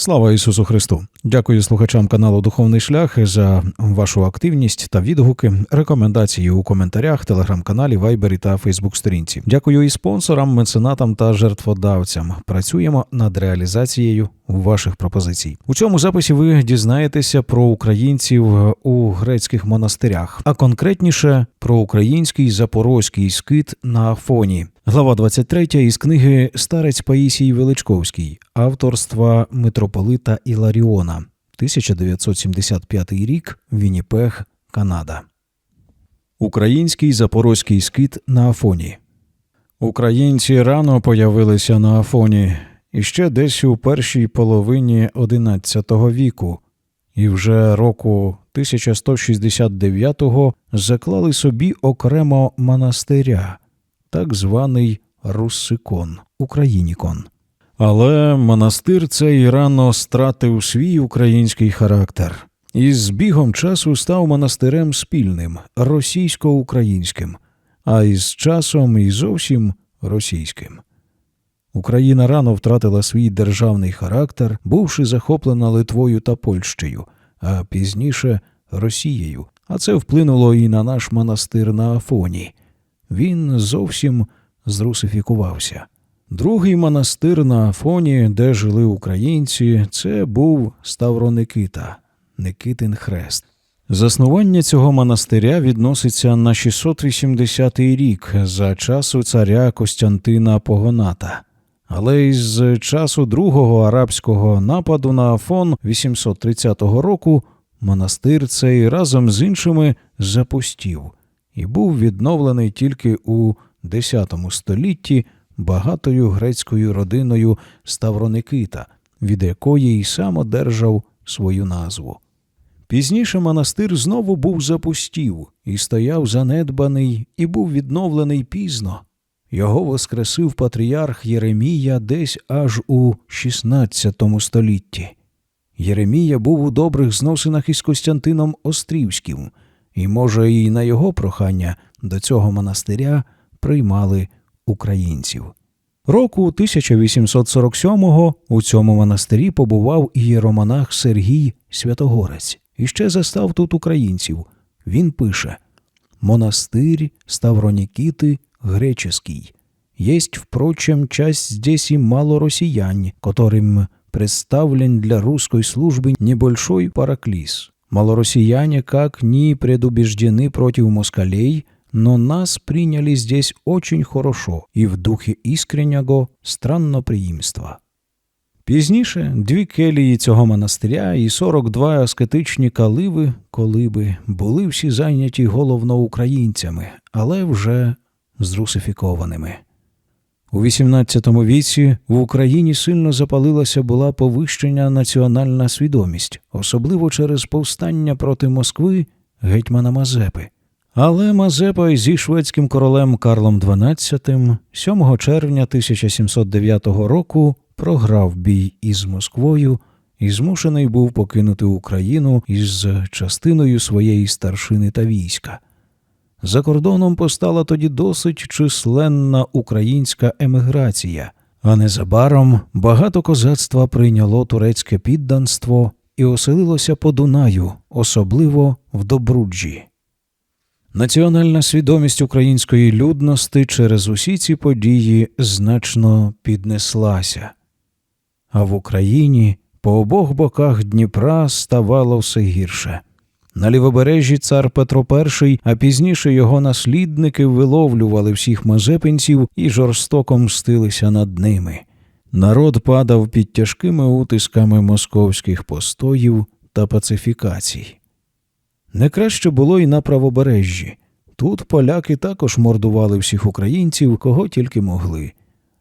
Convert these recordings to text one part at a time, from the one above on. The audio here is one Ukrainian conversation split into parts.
Слава Ісусу Христу! Дякую слухачам каналу Духовний Шлях за вашу активність та відгуки, рекомендації у коментарях, телеграм-каналі, вайбері та Фейсбук-сторінці. Дякую і спонсорам, меценатам та жертводавцям. Працюємо над реалізацією ваших пропозицій. У цьому записі ви дізнаєтеся про українців у грецьких монастирях, а конкретніше про український запорозький скит на Афоні. Глава 23 із книги Старець Паїсій Величковський авторства митрополита Іларіона, 1975 рік, Вінніпег, Канада. Український запорозький скит на Афоні. Українці рано появилися на Афоні іще десь у першій половині XI віку, і вже року 1169-го заклали собі окремо монастиря, так званий Руссикон, Українікон. Але монастир цей рано стратив свій український характер і з бігом часу став монастирем спільним, російсько-українським, а із часом і зовсім російським. Україна рано втратила свій державний характер, бувши захоплена Литвою та Польщею, а пізніше Росією. А це вплинуло і на наш монастир на Афоні. Він зовсім зрусифікувався. Другий монастир на Афоні, де жили українці, це був Ставроникита, Никитин Хрест. Заснування цього монастиря відноситься на 680 рік за часу царя Костянтина Погоната. Але із часу другого арабського нападу на Афон 830 року монастир цей разом з іншими запустів і був відновлений тільки у X столітті багатою грецькою родиною Ставроникита, від якої й сам одержав свою назву. Пізніше монастир знову був запустів і стояв занедбаний, і був відновлений пізно. Його воскресив патріарх Єремія десь аж у XVI столітті. Єремія був у добрих зносинах із Костянтином Острівським, і, може, і на його прохання до цього монастиря приймали українців. Року 1847-го у цьому монастирі побував і єромонах Сергій Святогорець і ще застав тут українців. Він пише Монастырь Ставроникиты греческий. Есть, впрочем, часть здесь и мало россиян, которым представлен для русской службы небольшой параклис. Малороссияне как ни предубеждены против москалей, но нас приняли здесь очень хорошо и в духе искреннего странноприимства. Пізніше дві келії цього монастиря і 42 аскетичні каливи, колиби були всі зайняті головно українцями, але вже зрусифікованими. У XVIII віці в Україні сильно запалилася була повищення національна свідомість, особливо через повстання проти Москви гетьмана Мазепи. Але Мазепа зі шведським королем Карлом XII 7 червня 1709 року програв бій із Москвою і змушений був покинути Україну із частиною своєї старшини та війська. За кордоном постала тоді досить численна українська еміграція, а незабаром багато козацтва прийняло турецьке підданство і оселилося по Дунаю, особливо в Добруджі. Національна свідомість української людності через усі ці події значно піднеслася, а в Україні по обох боках Дніпра ставало все гірше. На лівобережжі цар Петро І, а пізніше його наслідники виловлювали всіх мазепинців і жорстоко мстилися над ними. Народ падав під тяжкими утисками московських постоїв та пацифікацій. Не краще було і на правобережжі. Тут поляки також мордували всіх українців, кого тільки могли.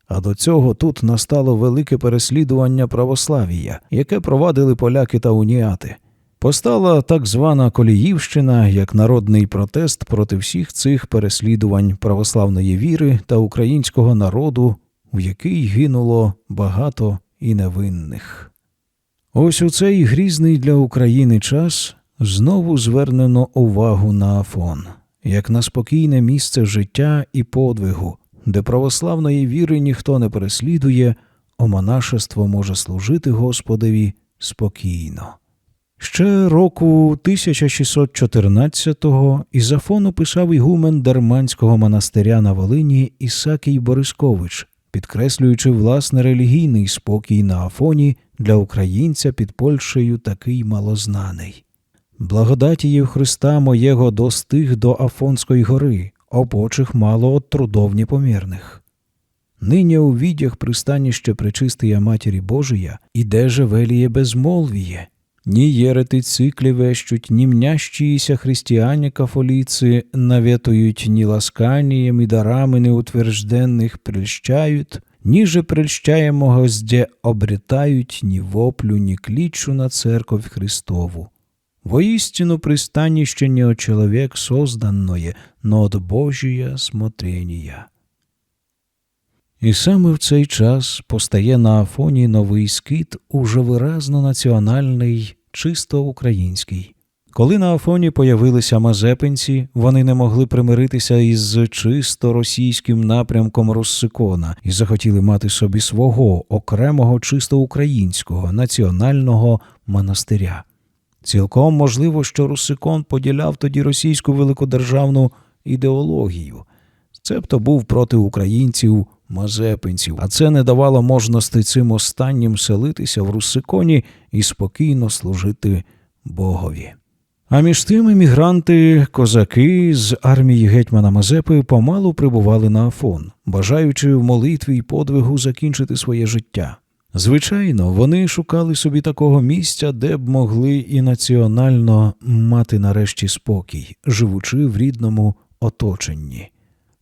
А до цього тут настало велике переслідування православія, яке провадили поляки та уніати. Постала так звана Коліївщина як народний протест проти всіх цих переслідувань православної віри та українського народу, в який гинуло багато і невинних. Ось у цей грізний для України час знову звернено увагу на Афон, як на спокійне місце життя і подвигу, де православної віри ніхто не переслідує, омонашество може служити Господові спокійно. Ще року 1614-го із Афону писав ігумен Дарманського монастиря на Волині Ісакій Борискович, підкреслюючи власне релігійний спокій на Афоні для українця під Польщею такий малознаний. Благодатіїв Христа моєго достиг до Афонської гори, опочих мало от трудовні помірних. Нині у відях пристаніще Пречистия Матері Божия, іде же веліє безмолвіє, ні єретиці клівещуть, ні мнящіся християні кафоліці наветують ні ласканієм і дарами неутвержденних прельщають, ні же прельщаємого зде обретають ні воплю, ні клічу на церковь Христову. Воістину пристаніще не от человек созданное, но от Божія смотрения. І саме в цей час постає на Афоні новий скит, уже виразно національний, чисто український. Коли на Афоні появилися мазепинці, вони не могли примиритися із чисто російським напрямком Руссикона і захотіли мати собі свого окремого чисто українського національного монастиря. Цілком можливо, що Русикон поділяв тоді російську великодержавну ідеологію, цебто був проти українців мазепинців, а це не давало можності цим останнім селитися в Русиконі і спокійно служити Богові. А між тим емігранти, козаки з армії гетьмана Мазепи помалу прибували на Афон, бажаючи в молитві й подвигу закінчити своє життя. Звичайно, вони шукали собі такого місця, де б могли і національно мати нарешті спокій, живучи в рідному оточенні.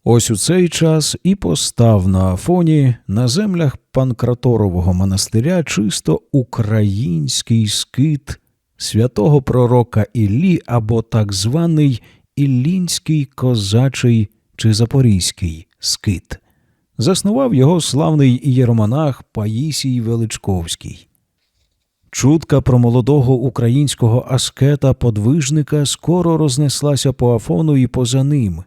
Ось у цей час і постав на Афоні на землях Панкраторового монастиря чисто український скит святого пророка Іллі або так званий Іллінський козачий чи запорізький скит. Заснував його славний ієромонах Паїсій Величковський. Чутка про молодого українського аскета подвижника скоро рознеслася по Афону і поза ним,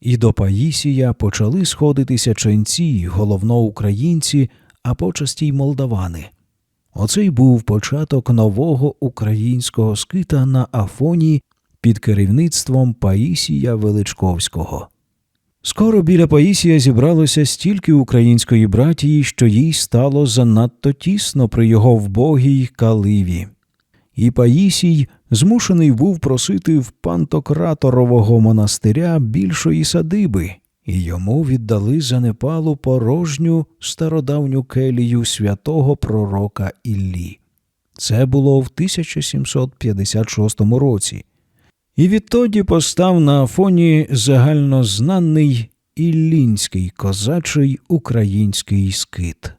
і до Паїсія почали сходитися ченці, головно українці, а почасті й молдавани. Оцей був початок нового українського скита на Афоні під керівництвом Паїсія Величковського. Скоро біля Паїсія зібралося стільки української братії, що їй стало занадто тісно при його вбогій каливі. І Паїсій змушений був просити в пантократорового монастиря більшої садиби, і йому віддали за Непалу порожню стародавню келію святого пророка Іллі. Це було в 1756 році. І відтоді постав на Афоні загальнознаний іллінський козачий український скит.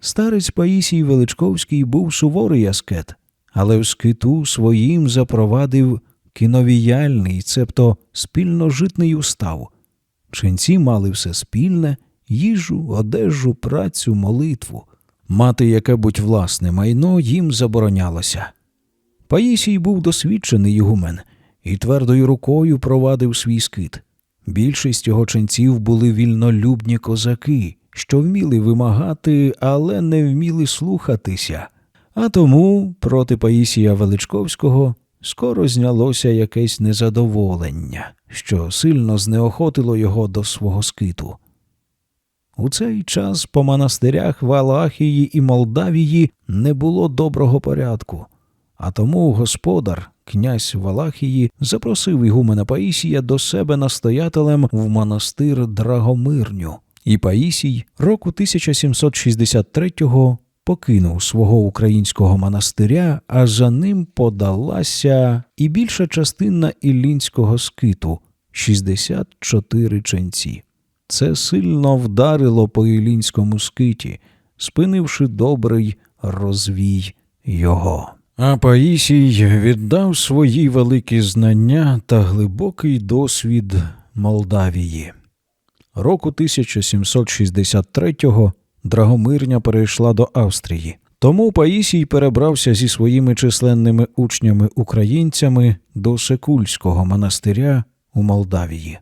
Старець Паїсій Величковський був суворий аскет, але в скиту своїм запровадив кіновіяльний, цебто спільножитний устав. Ченці мали все спільне їжу, одежу, працю, молитву. Мати яке будь власне майно їм заборонялося. Паїсій був досвідчений ігумен і твердою рукою провадив свій скит. Більшість його ченців були вільнолюбні козаки, що вміли вимагати, але не вміли слухатися. А тому проти Паїсія Величковського скоро знялося якесь незадоволення, що сильно знеохотило його до свого скиту. У цей час по монастирях Валахії і Молдавії не було доброго порядку, а тому господар, князь Валахії, запросив ігумена Паїсія до себе настоятелем в монастир Драгомирню, і Паїсій року 1763-го покинув свого українського монастиря, а за ним подалася і більша частина іллінського скиту 64 ченці. Це сильно вдарило по ілінському скиті, спинивши добрий розвій його. А Паїсій віддав свої великі знання та глибокий досвід Молдавії. Року 1763-го Драгомирня перейшла до Австрії. Тому Паїсій перебрався зі своїми численними учнями-українцями до Секульського монастиря у Молдавії.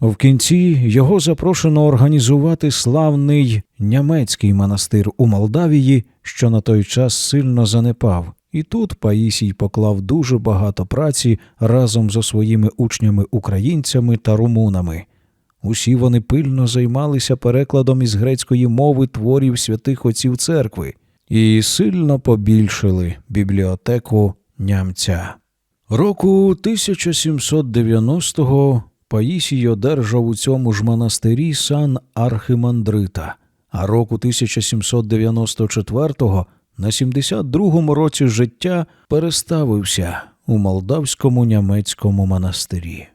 В кінці його запрошено організувати славний нямецький монастир у Молдавії, що на той час сильно занепав. І тут Паїсій поклав дуже багато праці разом зі своїми учнями-українцями та румунами. Усі вони пильно займалися перекладом із грецької мови творів святих отців церкви і сильно побільшили бібліотеку нямця. Року 1790-го Паїсій одержав у цьому ж монастирі сан архимандрита, а року 1794-го на 72-му році життя переставився у молдавському нямецькому монастирі.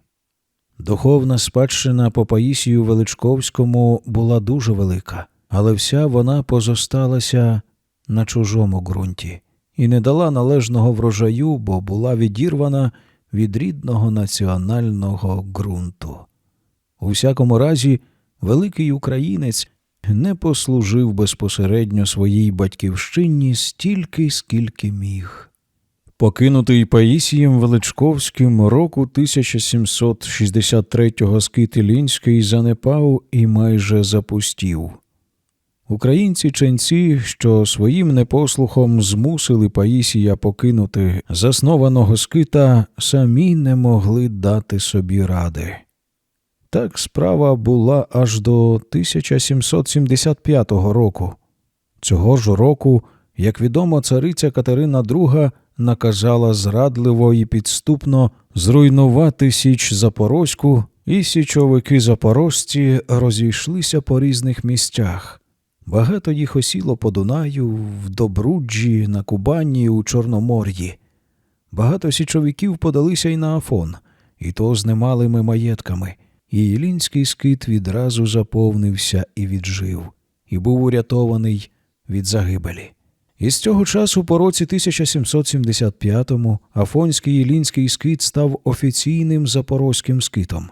Духовна спадщина по Паїсію Величковському була дуже велика, але вся вона позосталася на чужому ґрунті і не дала належного врожаю, бо була відірвана від рідного національного ґрунту. У всякому разі, великий українець не послужив безпосередньо своїй батьківщині стільки, скільки міг. Покинутий Паїсієм Величковським року 1763-го скит Ілінський занепав і майже запустів. Українці ченці, що своїм непослухом змусили Паїсія покинути заснованого скита, самі не могли дати собі ради. Так справа була аж до 1775 року. Цього ж року, як відомо, цариця Катерина II наказала зрадливо і підступно зруйнувати Січ Запорозьку, і січовики запорожці розійшлися по різних місцях. Багато їх осіло по Дунаю, в Добруджі, на Кубані, у Чорномор'ї. Багато січовиків подалися й на Афон, і то з немалими маєтками, і Ілінський скит відразу заповнився і віджив, і був урятований від загибелі. І з цього часу, по році 1775-му, Афонський Ілінський скит став офіційним запорозьким скитом.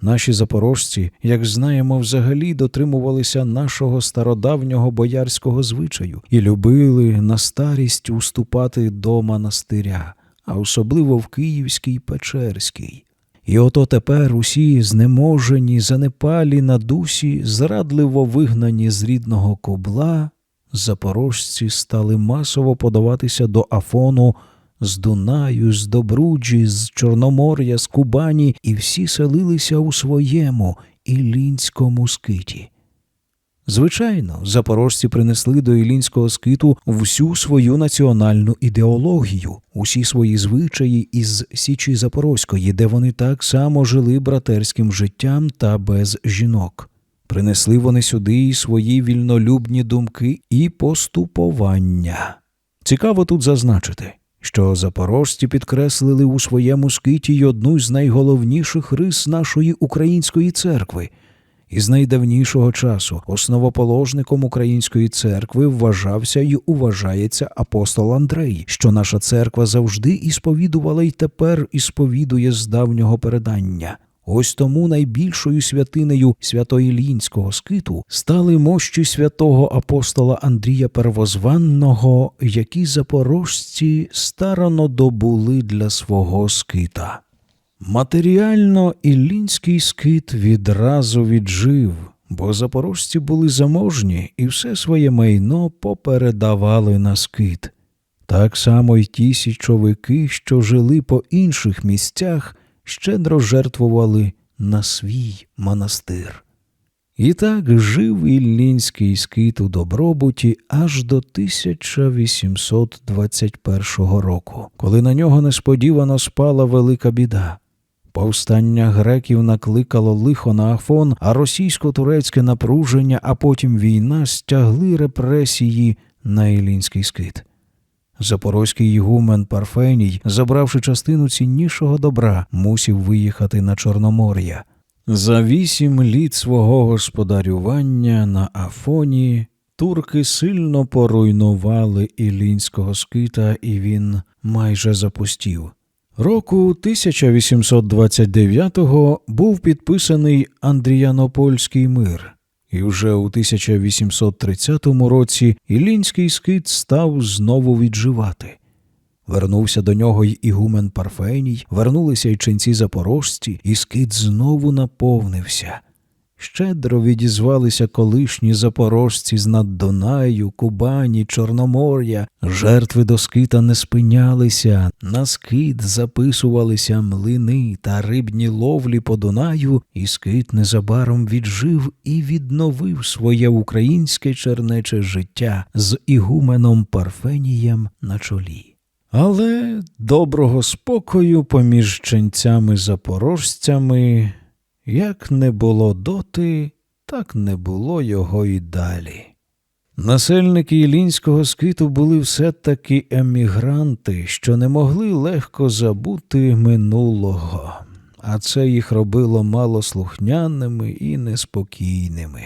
Наші запорожці, як знаємо, взагалі дотримувалися нашого стародавнього боярського звичаю і любили на старість уступати до монастиря, а особливо в Київській Печерській. І ото тепер усі знеможені, занепалі на дусі, зрадливо вигнані з рідного кобла, запорожці стали масово подаватися до Афону з Дунаю, з Добруджі, з Чорномор'я, з Кубані, і всі селилися у своєму ілінському скиті. Звичайно, запорожці принесли до ілінського скиту всю свою національну ідеологію, усі свої звичаї із Січі Запорозької, де вони так само жили братерським життям та без жінок. Принесли вони сюди і свої вільнолюбні думки і поступовання. Цікаво тут зазначити, що запорожці підкреслили у своєму скиті й одну з найголовніших рис нашої української церкви. Із найдавнішого часу основоположником української церкви вважався й уважається апостол Андрей, що наша церква завжди ісповідувала й тепер ісповідує з давнього передання. Ось тому найбільшою святинею святоїлінського скиту стали мощі святого апостола Андрія Первозванного, які запорожці старано добули для свого скита. Матеріально іллінський скит відразу віджив, бо запорожці були заможні і все своє майно попередавали на скит. Так само й ті січовики, що жили по інших місцях, щедро жертвували на свій монастир. І так жив Іллінський скит у добробуті аж до 1821 року, коли на нього несподівано спала велика біда. Повстання греків накликало лихо на Афон, а російсько-турецьке напруження, а потім війна стягли репресії на Ілінський скит. Запорозький ігумен Парфеній, забравши частину ціннішого добра, мусів виїхати на Чорномор'я. За вісім літ свого господарювання на Афоні турки сильно поруйнували Ілінського скита, і він майже запустів. Року 1829-го був підписаний Андріянопольський мир, і вже у 1830 році Ілінський скит став знову відживати. Вернувся до нього й ігумен Парфеній, вернулися й ченці запорожці, і скит знову наповнився. Щедро відізвалися колишні запорожці з над Дунаю, Кубані, Чорномор'я. Жертви до скита не спинялися, на скит записувалися млини та рибні ловлі по Дунаю, і скит незабаром віджив і відновив своє українське чернече життя з ігуменом Парфенієм на чолі. Але доброго спокою поміж ченцями запорожцями як не було доти, так не було його і далі. Насельники Ілінського скиту були все таки емігранти, що не могли легко забути минулого, а це їх робило малослухняними і неспокійними.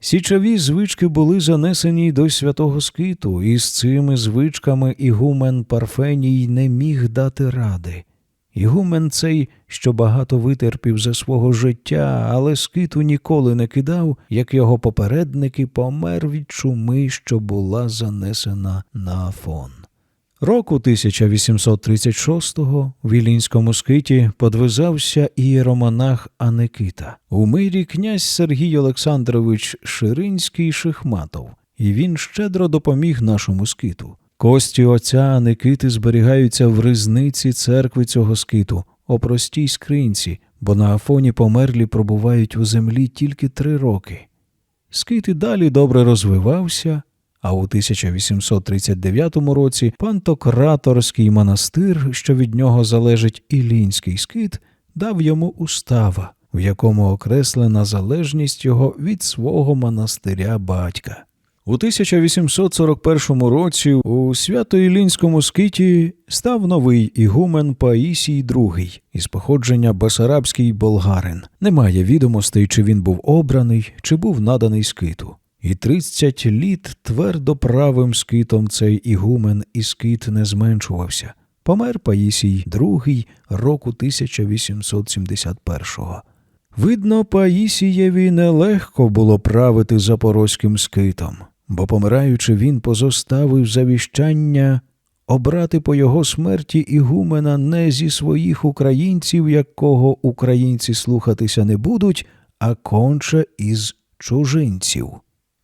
Січові звички були занесені до святого скиту, і з цими звичками ігумен Парфеній не міг дати ради. Ігумен цей, що багато витерпів за свого життя, але скиту ніколи не кидав, як його попередники помер від чуми, що була занесена на Афон. Року 1836-го в Ілінському скиті подвизався ієромонах Аникита. У мирі князь Сергій Олександрович Ширинський Шихматов, і він щедро допоміг нашому скиту. Кості отця Никити зберігаються в ризниці церкви цього скиту, о простій скринці, бо на Афоні померлі пробувають у землі тільки три роки. Скит і далі добре розвивався, а у 1839 році Пантократорський монастир, що від нього залежить Ілінський скит, дав йому устава, в якому окреслена залежність його від свого монастиря батька. У 1841 році у Свято-Ілінському скиті став новий ігумен Паїсій II із походження Басарабський болгарин. Немає відомостей, чи він був обраний, чи був наданий скиту. І тридцять літ твердо правим скитом цей ігумен і скит не зменшувався. Помер Паїсій II року 1871-го. Видно, Паїсієві нелегко було правити запорозьким скитом, бо, помираючи, він позоставив завіщання обрати по його смерті ігумена не зі своїх українців, якого українці слухатися не будуть, а конче із чужинців.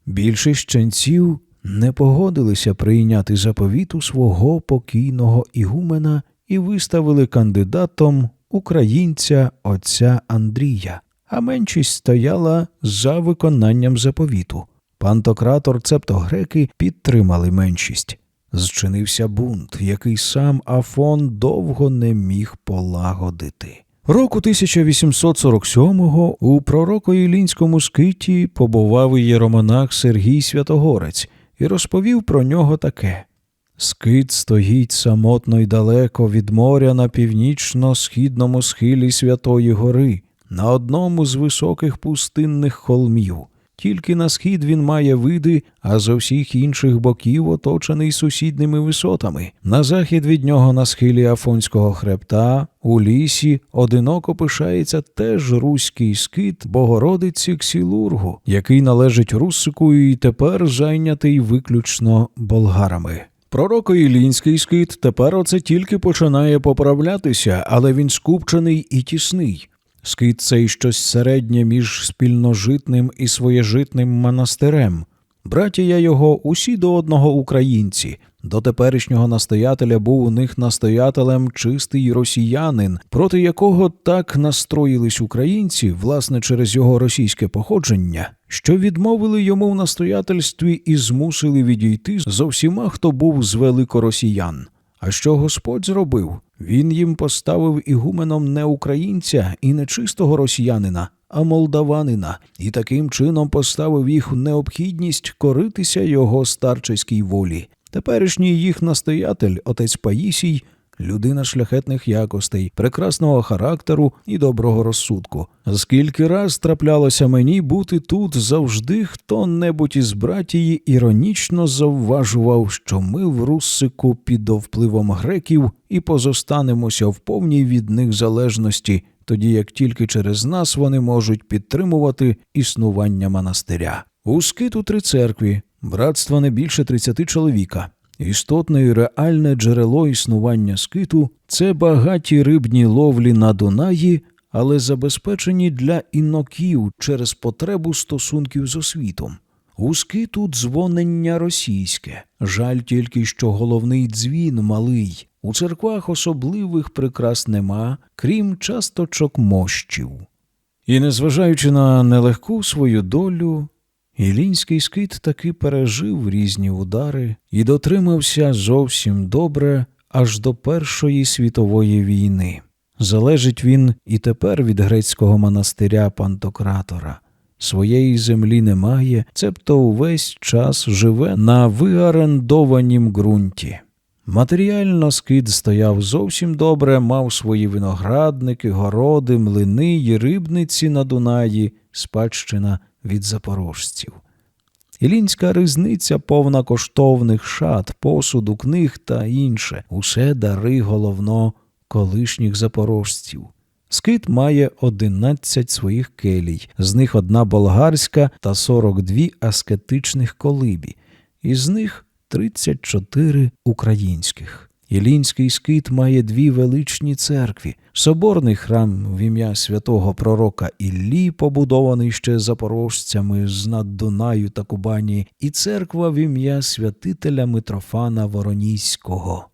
Більшість ченців не погодилися прийняти заповіту свого покійного ігумена і виставили кандидатом українця отця Андрія, а меншість стояла за виконанням заповіту. Пантократор, цебто греки, підтримали меншість. Зчинився бунт, який сам Афон довго не міг полагодити. Року 1847-го у пророкоїлінському скиті побував єромонах Сергій Святогорець і розповів про нього таке. Скит стоїть самотно й далеко від моря на північно-східному схилі Святої Гори, на одному з високих пустинних холмів. Тільки на схід він має види, а з усіх інших боків оточений сусідними висотами. На захід від нього на схилі Афонського хребта, у лісі, одиноко пишається теж руський скит Богородиці Ксілургу, який належить Русику і тепер зайнятий виключно болгарами. Пророко Ілінський скит тепер оце тільки починає поправлятися, але він скупчений і тісний. Скит цей щось середнє між спільножитним і своєжитним монастирем. Братія його усі до одного українці. До теперішнього настоятеля був у них настоятелем чистий росіянин, проти якого так настроїлись українці, власне, через його російське походження, що відмовили йому в настоятельстві і змусили відійти зо всіма, хто був з великоросіян. А що Господь зробив? Він їм поставив ігуменом не українця і не чистого росіянина, а молдаванина, і таким чином поставив їх необхідність коритися його старчеській волі. Теперішній їх настоятель, отець Паїсій, людина шляхетних якостей, прекрасного характеру і доброго розсудку. Скільки раз траплялося мені бути тут завжди хто-небудь із братії іронічно завважував, що ми в Руссику під впливом греків і позостанемося в повній від них залежності, тоді як тільки через нас вони можуть підтримувати існування монастиря. У скиту три церкві, братства не більше тридцяти чоловіка. Істотне і реальне джерело існування скиту це багаті рибні ловлі на Дунаї, але забезпечені для іноків через потребу стосунків з освітом. У скиту дзвонення російське. Жаль тільки, що головний дзвін малий. У церквах особливих прикрас нема, крім часточок мощів. І незважаючи на нелегку свою долю, Ілінський скит таки пережив різні удари і дотримався зовсім добре аж до Першої світової війни. Залежить він і тепер від грецького монастиря Пантократора. Своєї землі немає, цебто увесь час живе на виарендованім ґрунті. Матеріально скид стояв зовсім добре, мав свої виноградники, городи, млини й рибниці на Дунаї, спадщина від запорожців. Ілінська ризниця повна коштовних шат, посуду, книг та інше, усе дари головно колишніх запорожців. Скит має 11 своїх келій, з них одна болгарська та 42 аскетичних колибі, із них 34 українських. Ілінський скит має дві величні церкві: соборний храм в ім'я святого пророка Іллі, побудований ще запорожцями з над Дунаю та Кубані, і церква в ім'я святителя Митрофана Воронійського.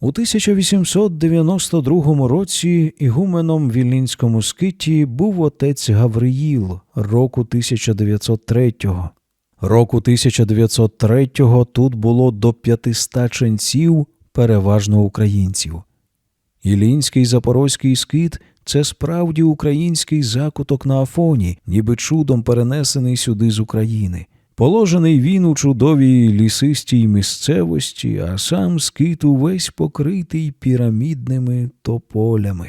У 1892 році ігуменом в Вілінському скиті був отець Гавриїл року 1903-го. Року 1903-го тут було до 500 ченців, переважно українців. Ілінський запорозький скит це справді український закуток на Афоні, ніби чудом перенесений сюди з України. Положений він у чудовій лісистій місцевості, а сам скит увесь покритий пірамідними тополями.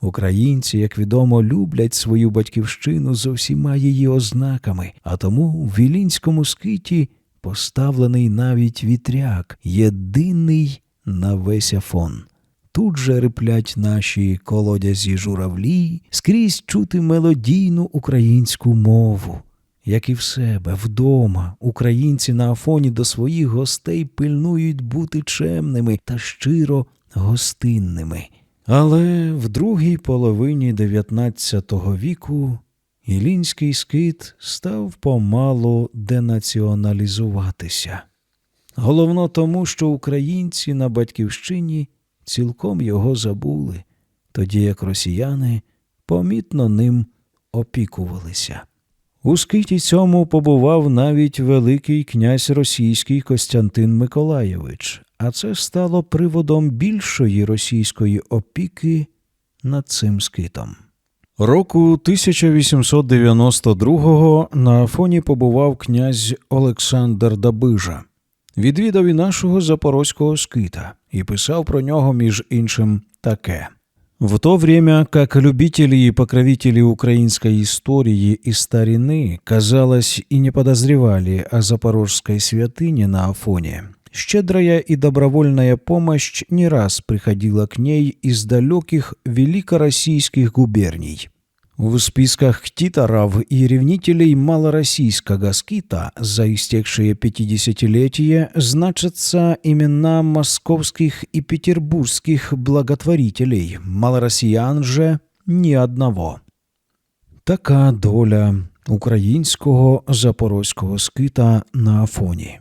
Українці, як відомо, люблять свою батьківщину з усіма її ознаками, а тому в Вілінському скиті поставлений навіть вітряк, єдиний на весь Афон. Тут же риплять наші колодязі журавлі, скрізь чути мелодійну українську мову. Як і в себе, вдома, українці на Афоні до своїх гостей пильнують бути чемними та щиро гостинними. Але в другій половині XIX віку Ілінський скит став помалу денаціоналізуватися. Головно тому, що українці на батьківщині цілком його забули, тоді як росіяни помітно ним опікувалися. У скиті цьому побував навіть Великий князь російський Костянтин Миколайович, а це стало приводом більшої російської опіки над цим скитом. Року 1892-го на Афоні побував князь Олександр Дабижа. Відвідав і нашого запорозького скита і писав про нього, між іншим, таке. В то время, как любители и покровители украинской истории и старины, казалось, и не подозревали о запорожской святыне на Афоне, щедрая и добровольная помощь не раз приходила к ней из далеких великороссийских губерний. В списках ктиторов и ревнителей малороссийского скита за истекшие пятидесятилетия значатся имена московских и петербургских благотворителей, малороссиян же ни одного. Така доля українського запорозького скита на Афоні.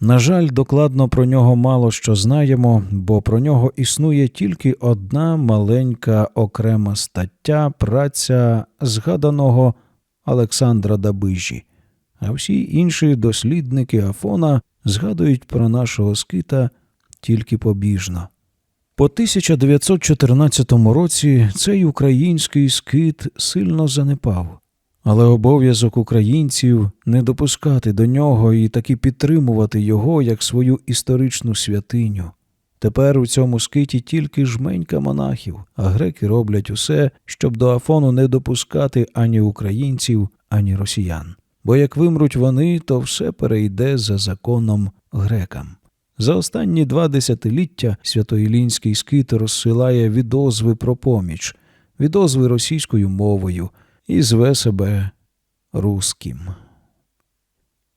На жаль, докладно про нього мало що знаємо, бо про нього існує тільки одна маленька окрема стаття праця згаданого Олександра Дабижі, а всі інші дослідники Афона згадують про нашого скита тільки побіжно. По 1914 році цей український скит сильно занепав. Але обов'язок українців не допускати до нього і таки підтримувати його як свою історичну святиню. Тепер у цьому скиті тільки жменька монахів, а греки роблять усе, щоб до Афону не допускати ані українців, ані росіян. Бо як вимруть вони, то все перейде за законом грекам. За останні два десятиліття Святоїлінський скит розсилає відозви про поміч, відозви російською мовою і зве себе русським.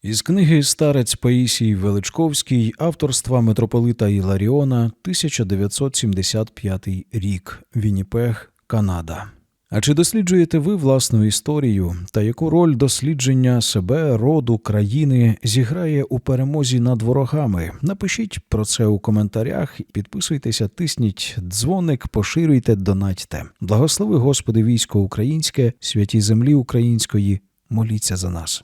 Із книги Старець Паїсій Величковський авторства митрополита Іларіона 1975 рік Вінніпех, Канада. А чи досліджуєте ви власну історію та яку роль дослідження себе, роду, країни зіграє у перемозі над ворогами? Напишіть про це у коментарях, підписуйтеся, тисніть дзвоник, поширюйте, донатьте. Благослови Господи військо українське, святі землі української, моліться за нас.